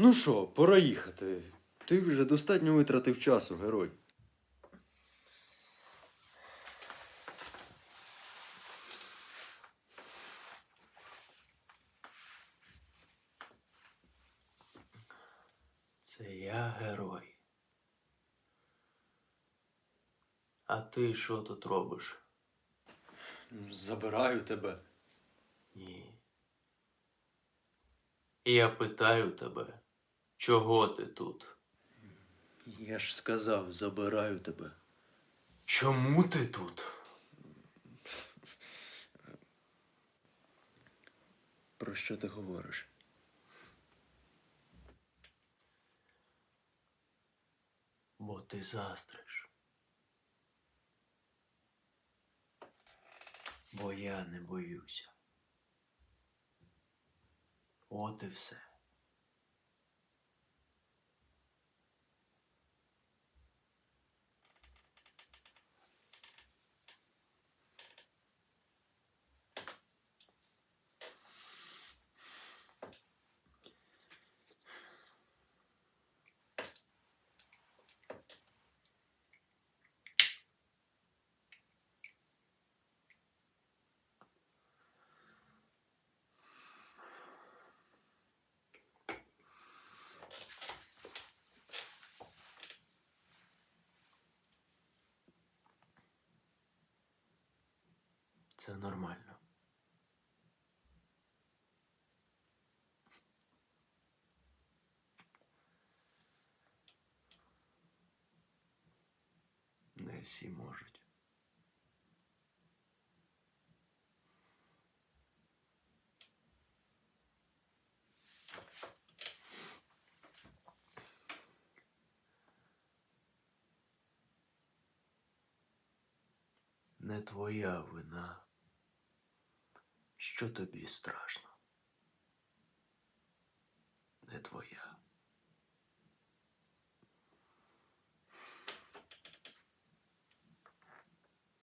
Ну що, пора їхати. Ти вже достатньо витратив часу, герой. Це я герой. А ти що тут робиш? Забираю тебе. Ні. Я питаю тебе, чого ти тут? Я ж сказав, забираю тебе. Чому ти тут? Про що ти говориш? Бо ти застриш. Бо я не боюся. От і все. Це нормально. Не всі можуть. Не твоя вина, що тобі страшно. Не твоя.